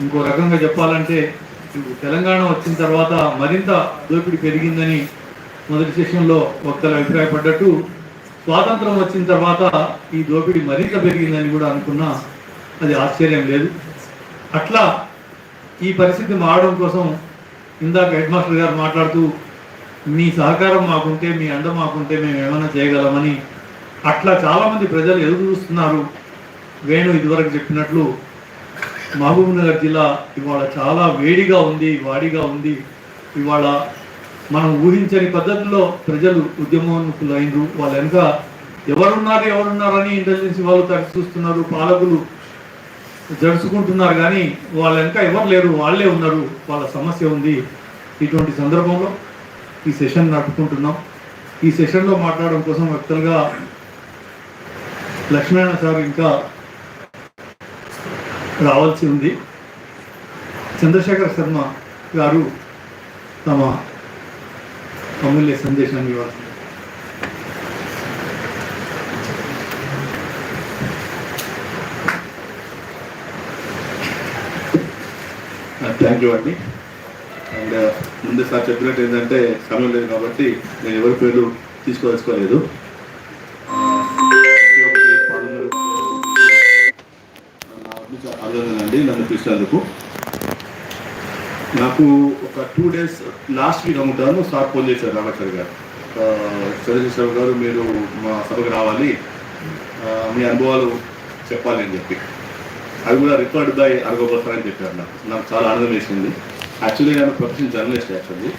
ఇంకో రకంగా చెప్పాలంటే తెలంగాణ వచ్చిన తర్వాత మరింత దోపిడీ పెరిగిందని మొదటి సెషన్లో వక్తలు అభిప్రాయపడ్డట్టు స్వాతంత్రం వచ్చిన తర్వాత ఈ దోపిడీ మరింత పెరిగిందని కూడా అనుకున్నా అది ఆశ్చర్యం లేదు. అట్లా ఈ పరిస్థితి మారడం కోసం ఇందాక హెడ్ మాస్టర్ గారు మాట్లాడుతూ మీ సహకారం మాకుంటే మీ అండ మాకుంటే మేము ఏమైనా చేయగలమని అట్లా చాలామంది ప్రజలు ఎదురు చూస్తున్నారు. వేణు ఇదివరకు చెప్పినట్లు మహబూబ్నగర్ జిల్లా ఇవాళ చాలా వేడిగా ఉంది వాడిగా ఉంది. ఇవాళ మనం ఊహించని పద్ధతిలో ప్రజలు ఉద్యమోన్ముఖులు అయినరు వాళ్ళ వెనుక ఎవరున్నారు ఎవరున్నారని ఇంటెలిజెన్స్ వాళ్ళు తరచి చూస్తున్నారు. పాలకులు జరుచుకుంటున్నారు కానీ వాళ్ళ వెనుక ఎవరు లేరు వాళ్ళే ఉన్నారు. వాళ్ళ సమస్య ఉంది. ఇటువంటి సందర్భంలో ఈ సెషన్ నడుపుకుంటున్నాం. ఈ సెషన్లో మాట్లాడడం కోసం వ్యక్తులుగా లక్ష్మీనారాయణ సార్ ఇంకా రావాల్సి ఉంది. చంద్రశేఖర్ శర్మ గారు తమ అమూల్య సందేశాన్ని ఇవ్వాలి. థ్యాంక్ యూ అండి. అండ్ ముందు సార్ చెప్పినట్టు ఏంటంటే సమయం లేదు కాబట్టి నేను ఎవరి పేర్లు తీసుకోదలుచుకోలేదు. అభినందనండి నాకు ఒక టూ డేస్ లాస్ట్ వీక్ అమ్ముతాను సార్ ఫోన్ చేశారు రామచర్ గారు. చంద్రశేఖర గారు మీరు మా సభకు రావాలి. మీ అనుభవాలు చెప్పాలి అని చెప్పి. అది కూడా రికార్డ్ బై అరగోబోతారు అని చెప్పారు నాకు. నాకు చాలా ఆనందం వేసింది. యాక్చువల్లీ నేను ప్రొఫెషనల్ జర్నలిస్ట్ యాక్చువల్లీ.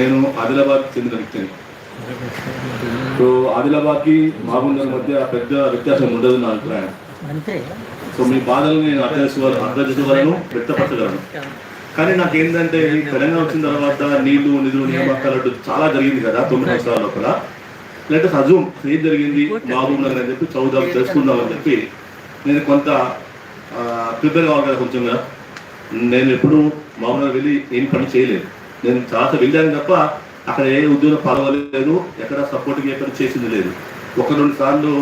నేను ఆదిలాబాద్ చెందిన వ్యక్తిని. సో ఆదిలాబాద్కి మహబూబ్నగర్ మధ్య పెద్ద వ్యత్యాసం ఉండదు నా అభిప్రాయం. సో మీ బాధలు నేను అర్థం చేసుకోవాలి అర్థం చేసుకోగలను వ్యక్తపరచగలను. కానీ నాకు ఏంటంటే తెలంగాణ వచ్చిన తర్వాత నీళ్ళు నిధులు నియామకాలు చాలా జరిగింది కదా తొమ్మిది సంవత్సరాల లోపల. లేకపోతే అజూమ్ ఏం జరిగింది? మహబూబ్ అని చెప్పి చదువుదాం తెలుసుకుందాం అని చెప్పి నేను కొంత ప్రిపేర్ కావాలి కదా కొంచెం కదా. నేను ఎప్పుడు మామూలుగా వెళ్ళి ఏం పని చేయలేదు. నేను చాలా వెళ్ళాను తప్ప అక్కడ ఏ ఉద్యోగం పాల్గొలేదు ఎక్కడ సపోర్ట్కి ఎక్కడ చేసింది లేదు. ఒక రెండు సార్లు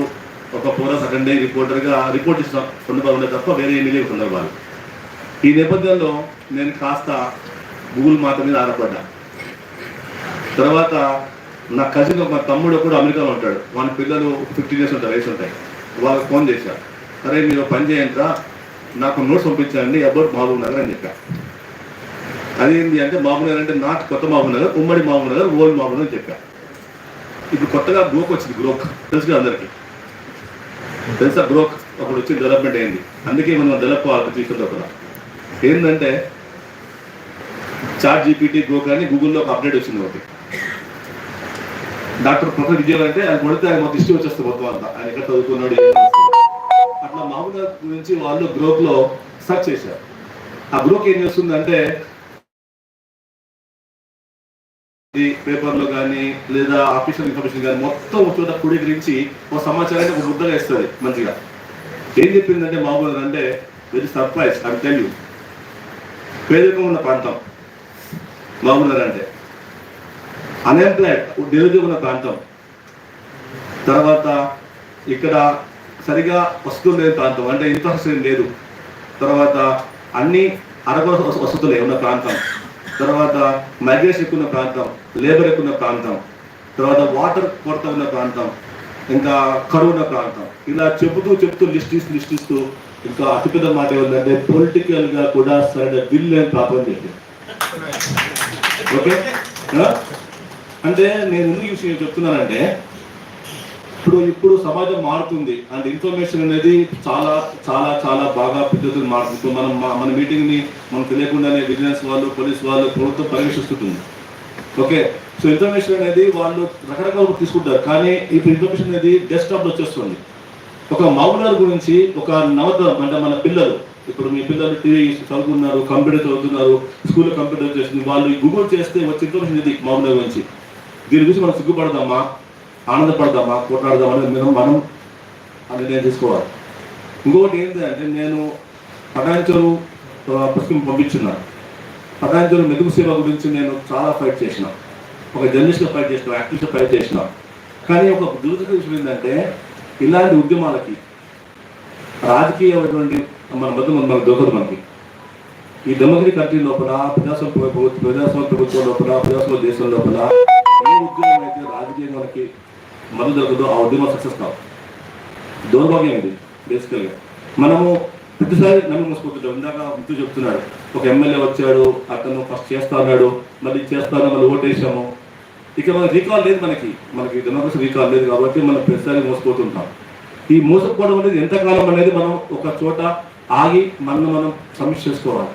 ఒక పూర సెకండ్ డే రిపోర్టర్గా రిపోర్ట్ ఇచ్చిన సందర్భాలు తప్ప వేరే ఏమీ లేవు సందర్భాలు. ఈ నేపథ్యంలో నేను కాస్త గూగుల్ మాట మీద ఆధారపడ్డా. తర్వాత నా కజిన్ మా తమ్ముడు కూడా అమెరికాలో ఉంటాడు. వాళ్ళ పిల్లలు ఫిఫ్టీన్ ఇయర్స్ ఉంటారు వయసు ఉంటాయి. వాళ్ళకి ఫోన్ చేశారు అరే మీరు పని చేయండిరా నాకు నోట్స్ పంపించండి అబౌట్ మహబూబ్ నగర్ అని చెప్పా. అదేంటి అంటే మహబూబ్ నగర్ అంటే నాట్ కొత్త మహబూబ్ నగర్ ఉమ్మడి Mahabubnagar old Mahabubnagar అని చెప్పా. ఇప్పుడు కొత్తగా గ్రోక్ వచ్చింది గ్రోక్ తెలుసు అందరికీ. తెలుసా? గ్రోక్ అప్పుడు వచ్చి డెవలప్మెంట్ అయింది. అందుకే మనం డెవలప్ అవ్వాలి తీసుకుంటాం కూడా ఏంటంటే చాట్ జీపీటీ గ్రోక్ కానీ గూగుల్లో ఒక అప్డేట్ వచ్చింది ఒకటి. డాక్టర్ ప్రొఫెసర్ విజయ్ అంటే ఆయన కొడితే ఆయన మొత్తం ఇష్టం వచ్చేస్తుంది మొత్తం అంతా. ఆయన ఎక్కడ చదువుకున్నాడు అట్లా మామూలుగా గురించి వాళ్ళు గ్రోక్లో సెర్చ్ చేశారు. ఆ గ్రోక్ ఏం చేస్తుందంటే పేపర్లో కానీ లేదా ఆఫీషియల్ ఇన్ఫర్మేషన్ కానీ మొత్తం ఒక చోట క్రోడీకరించి ఒక సమాచారాన్ని ఒక ముద్దగా ఇస్తుంది మంచిగా. ఏం చెప్పిందంటే మామూలు అంటే వెరీ సర్ప్రైజ్ అని టెల్ పేదరికం ఉన్న ప్రాంతం మామూలు అంటే. అన్ఎంప్లాయిడ్ నిరుద్యోగం ఉన్న ప్రాంతం. తర్వాత ఇక్కడ సరిగా వస్తువులు లేని ప్రాంతం అంటే ఇన్ఫ్రాస్ట్రక్చర్ లేదు. తర్వాత అన్ని అరకొర వస- వసతులే ఉన్న ప్రాంతం. తర్వాత మైగ్రేషన్ ఎక్కువ ఉన్న ప్రాంతం లేబర్ ఎక్కువ ఉన్న ప్రాంతం తర్వాత వాటర్ కొరత ఉన్న ప్రాంతం ఇంకా కరువు ఉన్న ప్రాంతం. ఇలా చెబుతూ చెబుతూ లిస్ట్ ఇస్తూ లిస్ట్ ఇస్తూ ఇంకా అతిపెద్ద మాట ఏంటంటే పొలిటికల్గా కూడా సరైన బిల్ లేని పాపం చెప్పింది ఓకే అంటే నేను ఎందుకు విషయం చెప్తున్నానంటే ఇప్పుడు ఇప్పుడు సమాజం మారుతుంది. అండ్ ఇన్ఫర్మేషన్ అనేది చాలా చాలా చాలా బాగా పెద్దది మారుతుంది మనం మన మీటింగ్ని మనం మనకు తెలియకుండానే విజిలెన్స్ వాళ్ళు పోలీస్ వాళ్ళు ప్రభుత్వం పర్యవేక్షిస్తుంది ఓకే? సో ఇన్ఫర్మేషన్ అనేది వాళ్ళు రకరకాల తీసుకుంటారు. కానీ ఇప్పుడు ఇన్ఫర్మేషన్ అనేది డెస్క్టాప్ వచ్చేస్తుంది. ఒక మౌలర్ గురించి ఒక నవతరం అంటే మన పిల్లలు. ఇప్పుడు మీ పిల్లలు టీవీ చదువుకున్నారు కంప్యూటర్ చదువుతున్నారు స్కూల్లో కంప్యూటర్ చేస్తుంది. వాళ్ళు గూగుల్ చేస్తే వచ్చే ఇన్ఫర్మేషన్ ఇది మౌలర్ గురించి. దీని గురించి మనం సిగ్గుపడదామా? ఆనందపడదామా? కొట్లాడదామా అనేది మనం మనం నిర్ణయం నేను తీసుకోవాలి. ఇంకొకటి ఏంటంటే నేను పటాంచరు పుస్తకం పంపించున్నాను. పటాంచరు మెదుగు సేవ గురించి నేను చాలా ఫైట్ చేసిన. ఒక జర్నలిస్ట్గా ఫైట్ చేసిన యాక్టివిస్ట్గా ఫైట్ చేసిన. కానీ ఒక దురదృష్ట విషయం ఏంటంటే ఇలాంటి ఉద్యమాలకి రాజకీయమైనటువంటి మన మధ్య మన దొరకదు మనకి. ఈ డెమోక్రటిక్ కంట్రీ లోపల ప్రజాస్వామ్య ప్రభుత్వం ప్రజాస్వామ్య ప్రభుత్వం లోపల ప్రజాస్వామ్య దేశం లోపల ఏ ఉద్యోగం అయితే రాజకీయం మనకి మద్దతు దొరకదో ఆ ఉద్యమం సక్సెస్ కావు దౌర్భాగ్యం ఇది బేసికల్గా మనము ప్రతిసారి నమ్మి మోసుకుంటుంటాం ఇందాక మిత్రుడు చెప్తున్నాడు ఒక ఎమ్మెల్యే వచ్చాడు అతను ఫస్ట్ చేస్తా అన్నాడు మళ్ళీ చేస్తాను మళ్ళీ ఓటేసాము. ఇక మనకి రీకాల్ లేదు మనకి. మనకి డెమోక్రసీ రీకాల్ లేదు కాబట్టి మనం ప్రతిసారి మోసపోతుంటాం ఈ మోసపోవడం అనేది ఎంతకాలం అనేది మనం ఒక చోట ఆగి మనం మనం సమీక్ష చేసుకోవాలి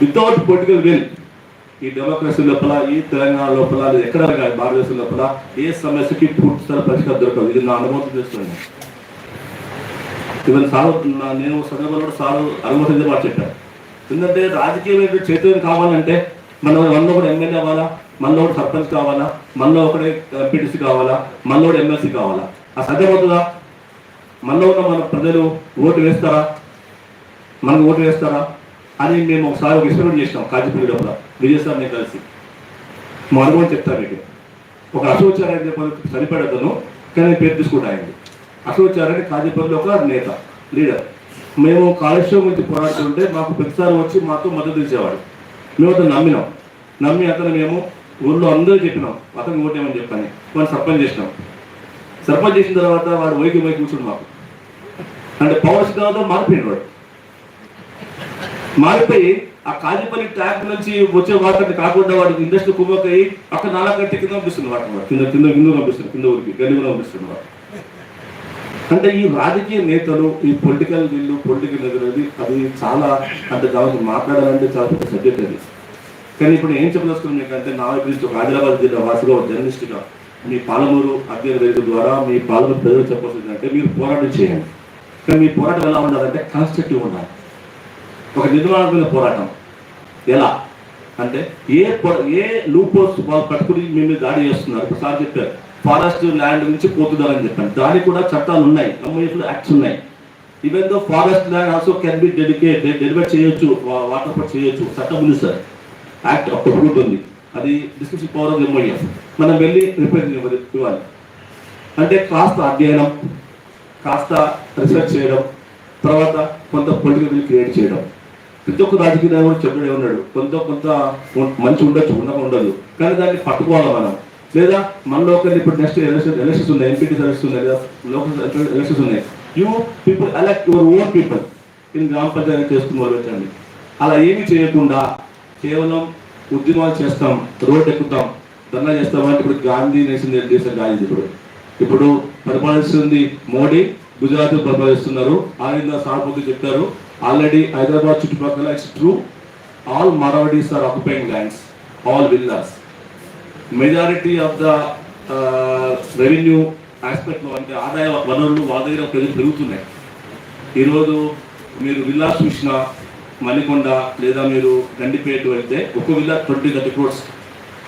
వితౌట్ పొలిటికల్ విల్ ఈ డెమోక్రసీ లోపల ఈ తెలంగాణ లోపల ఎక్కడ భారతదేశం లోపల ఏ సమస్యకి పూర్తి స్థాయి పరిష్కారం దొరకదు. ఇది నా అనుభవం చేస్తున్నాను. ఇవన్నీ సార్ నేను సందర్భంలో సార్ అనుమతించే మాట చెప్పాను ఎందుకంటే రాజకీయ చైతన్యం కావాలంటే మనం మనలో కూడా ఎమ్మెల్యే అవ్వాలా మనలో కూడా సర్పంచ్ కావాలా మనలో ఒకటే ఎంపీటీసీ కావాలా మనలో కూడా ఎమ్మెల్సీ కావాలా. ఆ సాధ్యమవుతుందా మనలో ఉన్న మన ప్రజలు ఓటు వేస్తారా? మనకు ఓటు వేస్తారా? అని మేము ఒకసారి ఒక ఎక్స్పెరిమెంట్ చేసినాం కాజీపల్లి లోపల. విజయ సార్ నేను కలిసి. మా అనుభవం చెప్తాను మీకు ఒక అశోచారాన్ని చెప్పి కానీ నేను పేరు తీసుకుంటా ఆయనది. అశోచారాన్ని కాజీపల్లి ఒక నేత లీడర్. మేము కాలుష్యం గురించి పోరాడుతుంటే మాకు ప్రతిసారి వచ్చి మాతో మద్దతు ఇచ్చేవాడు. మేము అతను నమ్మినాం. నమ్మి అతను మేము ఊళ్ళో అందరూ చెప్పినాం అతను ఓటేమని చెప్పని. వాడిని సర్పంచ్ చేసినాం. సర్పంచ్ చేసిన తర్వాత వాడు వైకి వైకి కూర్చుని మాకు. అంటే పవర్ సిద్ధాంతో మారిపోయింది వాడు. మారిపోయి ఆ కాజీపల్లి ట్రాక్ నుంచి వచ్చే వాటర్ కాకుండా వాడికి ఇండస్ట్రీ కుమ్మకై అక్కడ నాలుగంటే కింద పంపిస్తుంది వాటర్ కింద కింద కింద పంపిస్తుంది కింద ఊరికి గల్లి కూడా పంపిస్తుంది వాడు. అంటే ఈ రాజకీయ నేతలు ఈ పొలిటికల్ వీళ్ళు పొలిటికల్ ఎదురది అది చాలా అంటే దానికి మాట్లాడాలంటే చాలా పెద్ద సబ్జెక్ట్ అది. కానీ ఇప్పుడు ఏం చెప్పదలుచుకున్నాం మీకు అంటే నా వైపు ఒక ఆదిలాబాద్ జిల్లా వాసిగా ఒక జర్నలిస్ట్గా మీ పాలమూరు అధ్యయన రైతు ద్వారా మీ పాలమూరు ప్రజలు చెప్పాల్సింది అంటే మీరు పోరాటం చేయండి. కానీ మీ పోరాటం ఎలా ఉండాలంటే కాన్స్ట్రక్టివ్ ఉండాలి. ఒక నిర్మాణమైన పోరాటం. ఎలా? అంటే ఏ ఏ లూపోస్ వాళ్ళు పట్టుకుని మీ మీద దాడి చేస్తున్నారు? ఒకసారి చెప్పారు ఫారెస్ట్ ల్యాండ్ నుంచి పోతుందని చెప్పాను దానికి కూడా చట్టాలు ఉన్నాయి. ఎంఐఎఫ్ యాక్ట్స్ ఉన్నాయి. Even though forest land also can be dedicate deliver చేయొచ్చు వాటర్ పట్ చేయొచ్చు చట్టం ఉంది సార్. యాక్ట్ ఒక ఉంది. అది డిస్క్రిప్షన్ పవర్ ఆఫ్ ఎంఐఎఫ్ మనం వెళ్ళి రిపేర్ ఇవ్వాలి అంటే కాస్త అధ్యయనం కాస్త రీసెర్చ్ చేయడం తర్వాత కొంత పొలిటికల్ క్రియేట్ చేయడం. ప్రతి ఒక్క రాజకీయ నాయకుడు చెప్పడే ఉన్నాడు కొంత కొంత మంచి ఉండొచ్చు ఉండక ఉండదు కానీ దాన్ని పట్టుకోవాలి మనం. లేదా మనలో ఒకరి ఇప్పుడు నెక్స్ట్ ఎలక్షన్ ఎలక్షన్స్ ఉన్నాయి ఎంపీటీ ఎలక్షన్స్ ఉన్నాయి లేదా లోకల్ ఎలక్షన్స్ ఉన్నాయి. You people elect your own people in గ్రామ పంచాయతీ చేసుకుని వాళ్ళు అలా ఏమీ చేయకుండా కేవలం ఉద్యమాలు చేస్తాం రోడ్ ఎక్కుతాం ధర్నా చేస్తామంటే ఇప్పుడు గాంధీ నేషన్ దేశం గాంధీ ఇప్పుడు. ఇప్పుడు పరిపాలిస్తుంది మోడీ గుజరాత్ పరిపాలిస్తున్నారు. ఆనంద సార్పతి చెప్పారు ఆల్రెడీ హైదరాబాద్ చుట్టుపక్కల it's true. All Marwadis are occupying lands all villas majority of the revenue ఆస్పెక్ట్లో అంటే ఆదాయ వనరులు వాళ్ళ దగ్గర ప్రజలు పెరుగుతున్నాయి. ఈరోజు మీరు విల్లా చూసిన మణికొండ లేదా మీరు గండిపేట వెళ్తే ఒక విల్లా ట్వంటీ థర్టీ క్రోడ్స్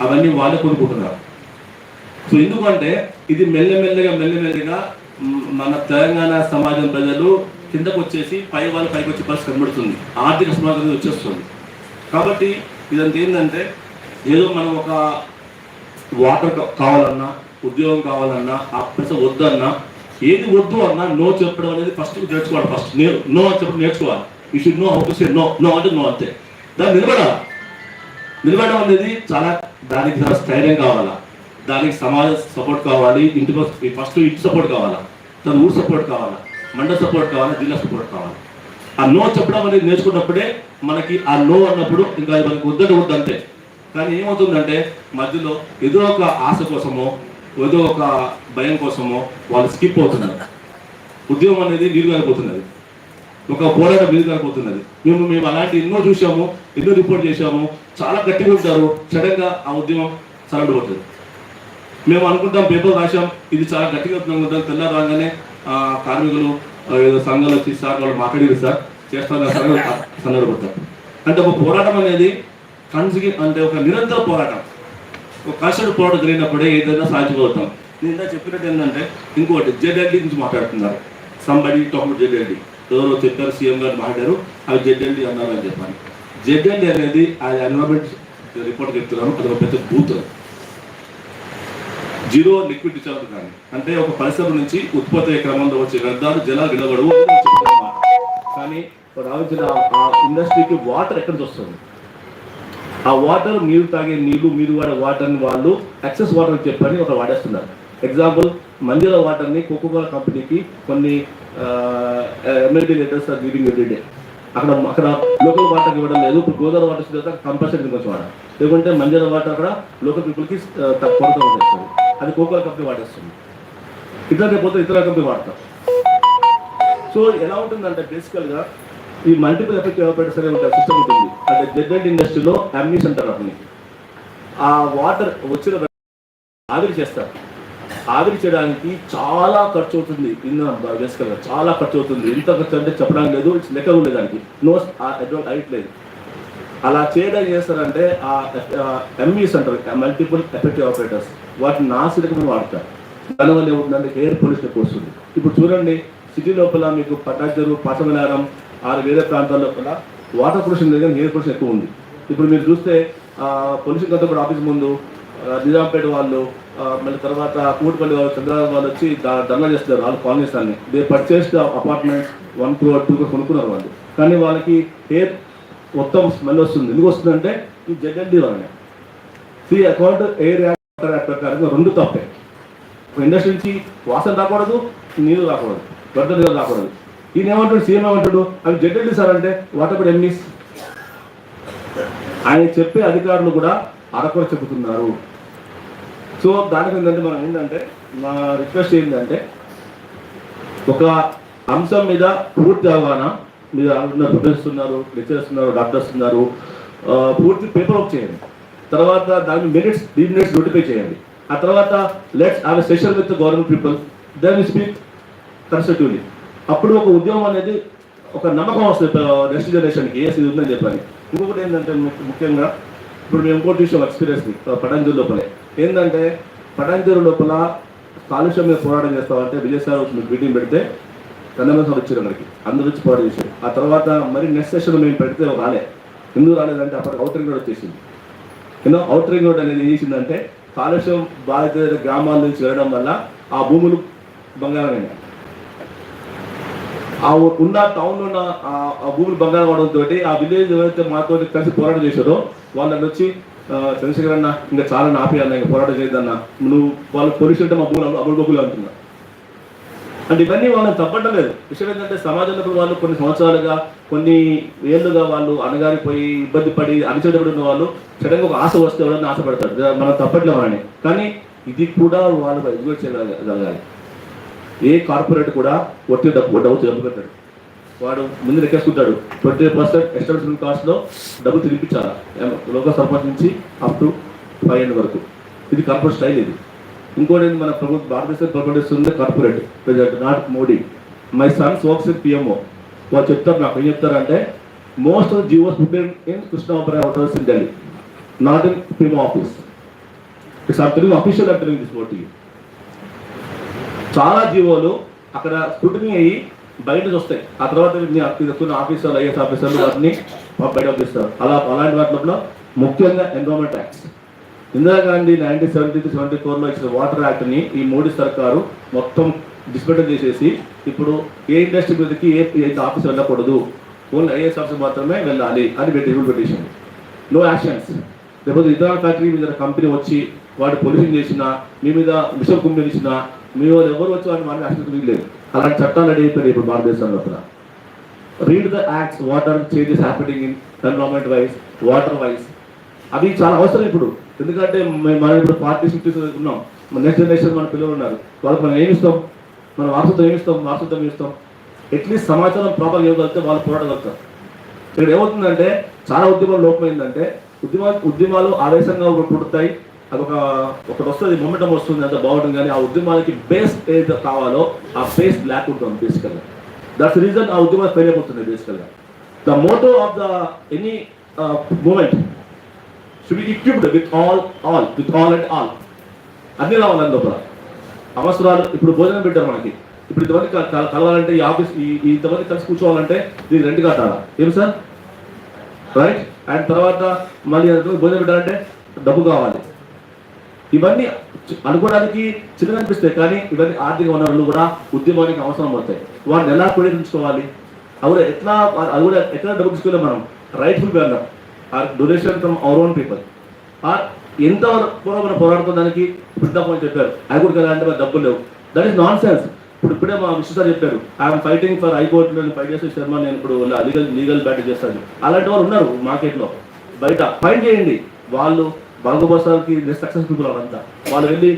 అవన్నీ వాళ్ళే కొనుక్కుంటున్నారు. సో ఎందుకంటే ఇది మెల్లమెల్లగా మెల్లమెల్లగా మన తెలంగాణ సమాజం ప్రజలు కిందకు వచ్చేసి పై వాళ్ళు పైకి వచ్చే పరిస్థితి కనబడుతుంది. ఆర్థిక సమాజం అనేది వచ్చేస్తుంది. కాబట్టి ఇదంతా ఏంటంటే ఏదో మనం ఒక వాటర్ కావాలన్నా ఉద్యోగం కావాలన్నా ఆ పైస వద్దన్నా ఏది వద్దు అన్నా నో చెప్పడం అనేది ఫస్ట్ నేర్చుకోవాలి ఫస్ట్. నేను నో అని చెప్పడం నేర్చుకోవాలి. You should know how to say no no అంటే నో అంతే. దాన్ని నిలబడాలి నిలబడడం అనేది చాలా దానికి చాలా స్థైర్యం కావాలా? దానికి సమాజ సపోర్ట్ కావాలి. ఇంటి ఫస్ట్ ఇంటి సపోర్ట్ కావాలా? తన ఊరు సపోర్ట్ కావాలా? మండల సపోర్ట్ కావాలా జిల్లా సపోర్ట్ కావాలి. ఆ నో చెప్పడం అనేది నేర్చుకున్నప్పుడే మనకి ఆ నో అన్నప్పుడు ఇంకా అది మనకి వద్దంటే అంతే. కానీ ఏమవుతుందంటే మధ్యలో ఏదో ఒక ఆశ కోసమో ఏదో ఒక భయం కోసమో వాళ్ళు స్కిప్ అవుతున్నారు. ఉద్యమం అనేది నీరు కాలిపోతున్నది ఒక పోరాటం నీరు కాలిపోతున్నది మేము మేము అలాంటి ఎన్నో చూసాము ఎన్నో రిపోర్ట్ చేశాము. చాలా గట్టిగా ఉంటారు. సడన్గా ఆ ఉద్యమం సరళపోతుంది మేము అనుకుంటాం పేపర్ రాశాం ఇది చాలా గట్టిగా ఉంటుంది అనుకుంటాం తెల్లారు రాగానే కార్మికులు ఏదో సంఘాలు వచ్చి సార్ వాళ్ళు మాట్లాడారు సార్. చేస్తాను సార్ అంటే ఒక పోరాటం అనేది కన్సిగి అంటే ఒక నిరంతర పోరాటం. ఒక కష్టపడి పోరాటం జరిగినప్పుడే ఏదైనా సాధించగలుగుతాం. నేను ఇందా చెప్పినట్టు ఏంటంటే ఇంకోటి జెడ్ఎల్డీ నుంచి మాట్లాడుతున్నారు. Somebody talk ZLD. ఎవరో చెప్పారు సీఎం గారు మాట్లాడారు అవి జెడ్ఎల్డీ అన్నారు అని చెప్పాను జెడ్ఎల్డీ అనేది ఆ ఎన్విరాన్మెంట్ రిపోర్ట్ చెప్తున్నాను. అది ఒక పెద్ద బూత్ జీరో లిక్విడ్ డిచార్జ్ కానీ. అంటే ఒక పరిశ్రమ నుంచి ఉత్పత్తి అయ్యే క్రమంలో వచ్చే వ్యర్థాలు జలాలు విడబడవు కానీ రావాల్సిన ఆ ఇండస్ట్రీకి వాటర్ ఎక్కడి నుంచి వస్తుంది? ఆ వాటర్ మీరు తాగే నీళ్ళు మీరు వాడే వాటర్ని వాళ్ళు ఎక్సెస్ వాటర్ అని చెప్పని ఒక వాడేస్తున్నారు. ఎగ్జాంపుల్ మందిర వాటర్ని కోకోకోలా కంపెనీకి కొన్ని MLA letters are giving everyday అక్కడ అక్కడ లోకల్ వాటర్ ఇవ్వడం లేదు. ఇప్పుడు గోదావరి వాటర్ కంపల్సరీ కొంచెం వాడాలి. లేకుంటే మందిర వాటర్ అక్కడ లోకల్ పీపుల్కి కొరత ఉండేస్తుంది అది కోకోల కంపెనీ వాడేస్తుంది. ఇతర లేకపోతే ఇతర కంపెనీ వాడతాం. సో ఎలా ఉంటుందంటే బేసికల్గా ఈ మల్టిపుల్ ఎఫెక్ట్ ఆపరేటర్స్ అనే ఒక సిస్టమ్ ఉంటుంది. అంటే డెడ్ ఇండస్ట్రీలో అమ్యూస్ అంటారు అతని ఆ వాటర్ వచ్చిన ఆవిరి చేస్తారు. ఆవిరి చేయడానికి చాలా ఖర్చు అవుతుంది. ఇన్న బేసికల్గా చాలా ఖర్చు అవుతుంది. ఎంత ఖర్చు అంటే చెప్పడానికి లేదు లెక్క ఉంది దానికి. నో హైట్ లేదు. అలా చేయడానికి చేస్తారంటే ఆ ఎంఈస్ అంటారు మల్టిపుల్ ఎఫెక్టివ్ ఆపరేటర్స్ వాటిని నాసిరకమైన వాడతారు. దానివల్ల ఏముంటుందంటే ఎయిర్ పొల్యూషన్ ఎక్కువ వస్తుంది. ఇప్పుడు చూడండి సిటీ లోపల మీకు పటాజరు పాతమలారం ఆరు వేరే ప్రాంతాల లోపల వాటర్ పొల్యూషన్ లేదా ఎయిర్ పొల్యూషన్ ఎక్కువ ఉంది. ఇప్పుడు మీరు చూస్తే పొల్యూషన్ కూడా ఆఫీస్ ముందు నిజాంపేట వాళ్ళు మళ్ళీ తర్వాత కూటుపల్లి వాళ్ళు చంద్రబాబు వాళ్ళు వచ్చి ధర్నా చేస్తారు వాళ్ళు కాలనీస్ అన్ని. They purchase apartments one crore two crore కొనుక్కున్నారు వాళ్ళు. కానీ వాళ్ళకి ఎయిర్ మొత్తం స్మెల్ వస్తుంది. ఎందుకు వస్తుందంటే ఈ జెడ్ఎండి వల్లనే. సి అకౌంట్ ఎయిర్ యాక్ట్ రెండు తప్పే ఇండస్ట్రీ నుంచి వాసన రాకూడదు నీళ్ళు రాకూడదు వరద నీళ్ళు రాకూడదు. ఈయన ఏమంటాడు సీఎం ఏమంటాడు అవి జడ్డెడ్డి సార్ అంటే వాట్ అబౌట్ ఎంఈస్ ఆయన చెప్పే అధికారులు కూడా అరకొర చెబుతున్నారు. సో దానికి ఏంటంటే మనం ఏంటంటే నా రిక్వెస్ట్ ఏంటంటే ఒక అంశం మీద పూర్తి అవగాహన మీరు ఉన్నారు ప్రొఫెసర్స్ ఉన్నారు లెక్చరర్స్ ఉన్నారు డాక్టర్స్ ఉన్నారు పూర్తి పేపర్ వర్క్ చేయండి. తర్వాత దాని మెరిట్స్ మినిట్స్ నోటిఫై చేయండి. ఆ తర్వాత let's have session with government people then speak constructively అప్పుడు ఒక ఉద్యమం అనేది ఒక నమ్మకం వస్తుంది నెక్స్ట్ జనరేషన్కి ఏ ఉందని చెప్పాలి. ఇంకొకటి ఏంటంటే ముఖ్యంగా ఇప్పుడు మేము ఇంకోటి చూసాం ఎక్స్పీరియన్స్ పటాంజలి లోపలే. ఏంటంటే పటాంజలి లోపల కాలుష్యం మీద పోరాటం చేస్తామంటే విజయసాయి వచ్చి మీటింగ్ పెడితే కన్నమ సార్ వచ్చారు మనకి. అందరూ వచ్చి పోరాటం చేశారు. ఆ తర్వాత మరి నెక్స్ట్ సెషన్ మేము పెడితే రాలే. ఎందుకు రాలేదంటే అప్పటికి అవుటరింగ్ కూడా వచ్చేసింది. యూనో అవుటరింగ్ రోడ్ అనేది ఏం చేసిందంటే కాలుష్యం బాధిత గ్రామాల నుంచి వెళ్ళడం వల్ల ఆ భూములు బంగారమైనాయి ఆ ఉన్న టౌన్ ఉన్న ఆ- భూములు బంగారం అవడంతో ఆ విలేజ్ ఎవరైతే మాతో కలిసి పోరాటం చేశారో వాళ్ళని వచ్చి చంద్రశేఖర్ అన్న ఇంకా చాలా నాపేయాలన్నా ఇంకా పోరాటం చేయదన్న నువ్వు వాళ్ళు పొల్యూషన్ అంటే మా భూములు అబుల్ బొబ్బులు అంటున్నా. అంటే ఇవన్నీ వాళ్ళని తప్పటం లేదు విషయం ఏంటంటే సమాజంలో వాళ్ళు కొన్ని సంవత్సరాలుగా కొన్ని ఏళ్ళుగా వాళ్ళు అణగారిపోయి ఇబ్బంది పడి అణిచేటప్పుడు ఉన్న వాళ్ళు సడన్గా ఒక ఆశ వస్తే ఎవరన్నా ఆశపడతారు. మనం తప్పట్లేదు అని కానీ ఇది కూడా వాళ్ళు ఎగ్జిక్యూట్ చేయగలగాలి. ఏ కార్పొరేట్ కూడా ఒట్టి డబ్బు డబ్బు డబ్బు వాడు ముందు లెక్కేసుకుంటాడు. ట్వంటీ పర్సెంట్ ఎస్టాబ్లిష్మెంట్ కాస్ట్లో డబ్బు తిరిపించాలా లోకల్ సర్పంచ్ నుంచి అప్ టు ఫైవ్ హండ్రెడ్ వరకు. ఇది కార్పొరేట్ స్టైల్ ఇది. ఇంకోటి మన ప్రభుత్వ Bharatadesam ప్రకటిస్తుంది corporate president not Modi. My sons works in PMO వాళ్ళు చెప్తారు నాకు ఏం చెప్తారంటే most of GOs putting in Krishnapuram hotels in Delhi not in PMO office it's are Telugu official are Telugu this OT చాలా జీవోలు అక్కడ స్క్రూటినీ అయ్యి బయట వస్తాయి. ఆ తర్వాత మీ ఆఫీసర్లు ఐఎస్ ఆఫీసర్లు వాటిని బయట పంపిస్తారు. అలా అలాంటి వాటిలో ముఖ్యంగా environment tax Indira Gandhi nineteen seventy two seventy ఫోర్లో ఇచ్చిన వాటర్ యాక్ట్ని ఈ మోడీ సర్కారు మొత్తం డిస్మెంటల్ చేసేసి ఇప్పుడు ఏ ఇండస్ట్రీ మీదకి ఏ ఆఫీస్ వెళ్ళకూడదు. ఓన్లీ ఐఏఎస్ ఆఫీస్ మాత్రమే వెళ్ళాలి అని పెట్టి రూల్ పెట్టేసింది నో యాక్షన్స్ లేకపోతే ఇతర ఫ్యాక్టరీ మీద కంపెనీ వచ్చి వాడు పొల్యూషన్ చేసినా మీ మీద విషం కుమ్మించినా మీ వాళ్ళు ఎవరు వచ్చి వాడిని మనం యాక్షన్ లేదు. అలాంటి చట్టాలు రెడీ అయిపోయాయి ఇప్పుడు భారతదేశంలో కూడా read the acts water changes happening in environment wise water wise అవి చాలా అవసరం ఇప్పుడు. ఎందుకంటే మనం ఇప్పుడు పార్టీ ఫిఫ్టీస్ ఉన్నాం మన నెక్స్ట్ జనరేషన్ మన పిల్లలు ఉన్నారు. వాళ్ళకి మనం ఏమిస్తాం మనం వారసత్వం ఏమిస్తాం వారసత్వం ఏమి ఇస్తాం? అట్లీస్ట్ సమాచారం ప్రాపర్ ఇవ్వగలిగితే వాళ్ళు పోరాడగలుగుతారు ఇక్కడ ఏమవుతుందంటే చాలా ఉద్యమాలు లోపమైందంటే ఉద్యమాలు ఉద్యమాలు ఆవేశంగా పుడతాయి. అదొక ఒకటి వస్తుంది మొమెంటం వస్తుంది అంత బాగుంటుంది. కానీ ఆ ఉద్యమాలకి బేస్ ఏదైతే కావాలో ఆ బేస్ ల్యాక్ ఉంటుంది బేసికల్గా దట్స్ రీజన్ ఆ ఉద్యమాలు ఫెయిల్ అయిపోతుంది బేసికల్గా the motto of the any movement should be equipped with all all with all and all అన్ని రావాలి లోపల. అవసరాలు ఇప్పుడు భోజనం పెట్టారు మనకి. ఇప్పుడు ఇంతమంది కలవాలంటే ఈ ఆఫీస్ ఈ ఇంతమంది కలిసి కూర్చోవాలంటే దీని రెంట్ కట్టాలా ఏం సార్? రైట్ అండ్ తర్వాత మళ్ళీ భోజనం పెట్టాలంటే డబ్బు కావాలి. ఇవన్నీ అనుకోవడానికి చిన్నగా అనిపిస్తాయి కానీ ఇవన్నీ ఆర్థిక వనరులు కూడా ఉద్యమానికి అవసరం అవుతాయి వాటిని ఎలా పరిగణించుకోవాలి అది ఎట్లా అది కూడా ఎట్లా డబ్బు తీసుకోలేదు మనం? రైట్ఫుల్గా అన్నాం. Or donation from our own people or ఎంత కూడా మనం పోరాడుకోవడానికి పెద్ద అని చెప్పారు. అది కూడా కదా అంటే మరి డబ్బులు లేవు. దట్ ఈస్ నాన్ సెన్స్ ఇప్పుడు ఇప్పుడే మా విష్ణు సార్ చెప్పారు ఐఎమ్ ఫైటింగ్ ఫర్ హైకోర్టులో ఫైట్ చేసే శర్మ నేను ఇప్పుడు లీగల్ లీగల్ బ్యాటింగ్ చేస్తాను. అలాంటి వారు ఉన్నారు మార్కెట్లో బయట ఫైట్ చేయండి. వాళ్ళు బంగోబస్తాలకి సక్సెస్ఫుల్ పీపుల్ వాళ్ళంతా. వాళ్ళు వెళ్ళి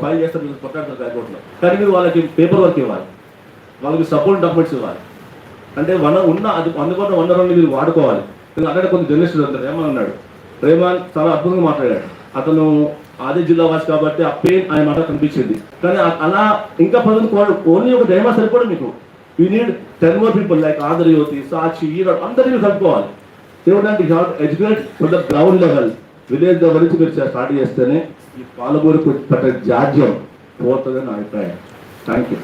ఫైల్ చేస్తారు మీరు కొట్టాడతారు హైకోర్టులో కానీ మీరు వాళ్ళకి పేపర్ వర్క్ ఇవ్వాలి. వాళ్ళకి సపోర్ట్ డాక్యుమెంట్స్ ఇవ్వాలి. అంటే వన ఉన్న అది అందుకున్న వనరుల్ని మీరు వాడుకోవాలి. అక్కడ కొన్ని జర్నలిస్టులు అంటారు రేమాన్ అన్నాడు రేమాన్ చాలా అద్భుతంగా మాట్లాడాడు. అతను అదే జిల్లా వాసి కాబట్టి ఆ పెయిన్ ఆయన మాట కనిపించింది. కానీ అలా ఇంకా పదవి ఓన్లీ ఒక డైమా సరిపోడు మీకు. You need ten more people like other యువతి సాక్షి ఈరోడ్ అందరినీ కలుపుకోవాలి ఏమంటే educate for the ground level. Village level నుంచి మీరు స్టార్ట్ చేస్తేనే ఈ పాలమూరుకు పట్టే జాడ్యం పోతుందని నా అభిప్రాయం. Thank you